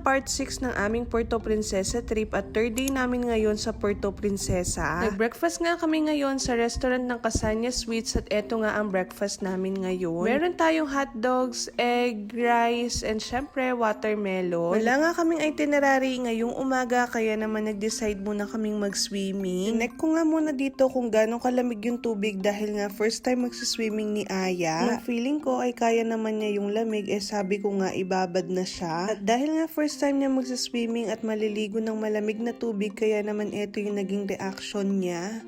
part 6 ng aming Puerto Princesa trip at third day namin ngayon sa Puerto Princesa. Nag-breakfast nga kami ngayon sa restaurant ng Casanya Sweets at eto nga ang breakfast namin ngayon. Meron tayong hot dogs, egg, rice, and syempre watermelon. Wala nga kaming itinerary ngayong umaga kaya naman nag-decide muna kaming mag-swimming. Connect ko nga muna dito kung gano'ng kalamig yung tubig dahil nga first time magsiswimming ni Aya. Yung feeling ko ay kaya naman niya yung lamig eh sabi ko nga ibabad na siya. At dahil nga first time niya magsiswimming at maliligo ng malamig na tubig kaya naman ito yung naging reaction niya.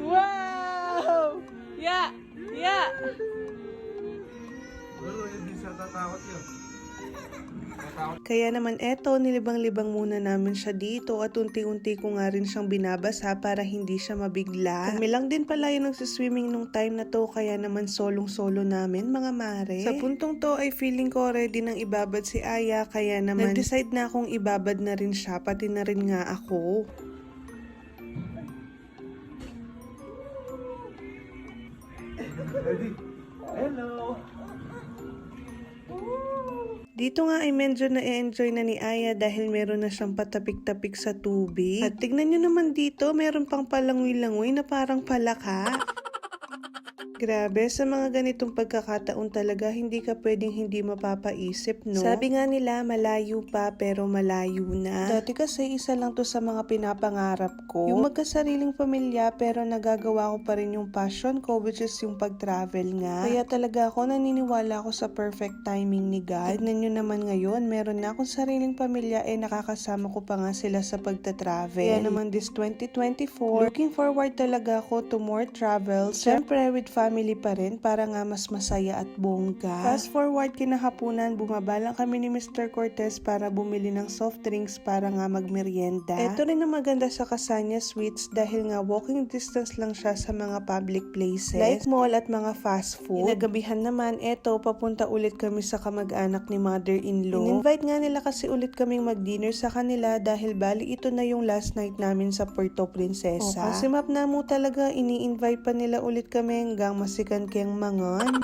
Wow! Yeah! Yeah! Pero hindi siya tatakot yun. Kaya naman eto, nilibang-libang muna namin siya dito at unti-unti ko nga rin siyang binabasa para hindi siya mabigla. Kami lang din pala yung nagsiswimming nung time na to kaya naman solong-solo namin mga mare. Sa puntong to ay feeling ko ready nang ibabad si Aya kaya naman nag-decide na akong ibabad na rin siya pati na rin nga ako. Ready? Hello! Dito nga ay medyo na-enjoy na ni Aya dahil meron na siyang patapik-tapik sa tubig. At tignan nyo naman dito, meron pang palangoy-langoy na parang palaka. Grabe, sa mga ganitong pagkakataon talaga, hindi ka pwedeng hindi mapapaisip, no? Sabi nga nila, malayo pa pero malayo na. Dati kasi isa lang to sa mga pinapangarap ko. Yung magkasariling pamilya pero nagagawa ko pa rin yung passion ko which is yung pag-travel nga. Kaya talaga ako naniniwala ako sa perfect timing ni God. Tignan nyo naman ngayon, meron na akong sariling pamilya eh nakakasama ko pa nga sila sa pagta-travel. Kaya naman this 2024, looking forward talaga ako to more travels. Siyempre with family pa rin para nga mas masaya at bongga. Fast forward kinahapunan, bumaba lang kami ni Mr. Cortez para bumili ng soft drinks para nga magmerienda. Ito rin ang maganda sa Casanya Sweets dahil nga walking distance lang siya sa mga public places like mall at mga fast food. Inagabihan naman, eto, papunta ulit kami sa kamag-anak ni mother-in-law. In-invite nga nila kasi ulit kaming mag-dinner sa kanila dahil bali ito na yung last night namin sa Puerto Princesa. O, kasi map na mo talaga, ini-invite pa nila ulit kami hanggang masikan kayang mangan.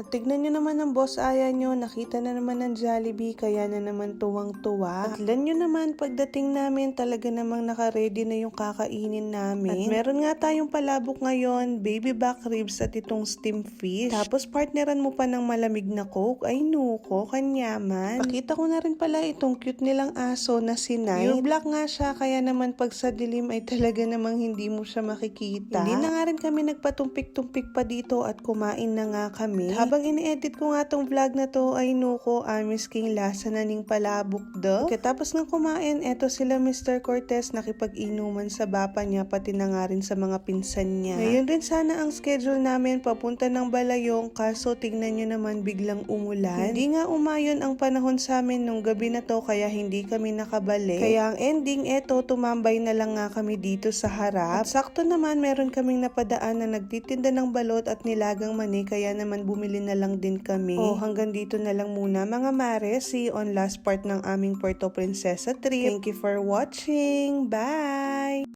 At tignan nyo naman ang boss aya nyo, nakita na naman ng Jollibee, kaya na naman tuwang-tuwa. At lan nyo naman, pagdating namin, talaga namang nakaredy na yung kakainin namin. At meron nga tayong palabok ngayon, baby back ribs at itong steam fish. Tapos partneran mo pa ng malamig na coke, ay nuko, kanyaman. Pakita ko na rin pala itong cute nilang aso na si Night. Yung black nga siya, kaya naman pag sa dilim ay talaga namang hindi mo siya makikita. Hindi na nga rin kami nagpatumpik-tumpik pa dito at kumain na nga kami. Habang ini-edit ko nga tong vlog na to ay nuko amis king lasa na ning palabok do. Katapos ng kumain, eto sila Mr. Cortez nakipag-inuman sa bapa niya pati na nga rin sa mga pinsan niya. Ngayon rin sana ang schedule namin papunta ng Balayong kaso tingnan nyo naman biglang umulan. Hindi nga umayon ang panahon sa amin nung gabi na to kaya hindi kami nakabalik. Kaya ang ending eto tumambay na lang nga kami dito sa harap. At sakto naman meron kaming napadaan na nagtitinda ng balot at nilagang mani kaya naman bumili na lang din kami. O hanggang dito na lang muna mga mare. See you on last part ng aming Puerto Princesa trip. Thank you for watching. Bye!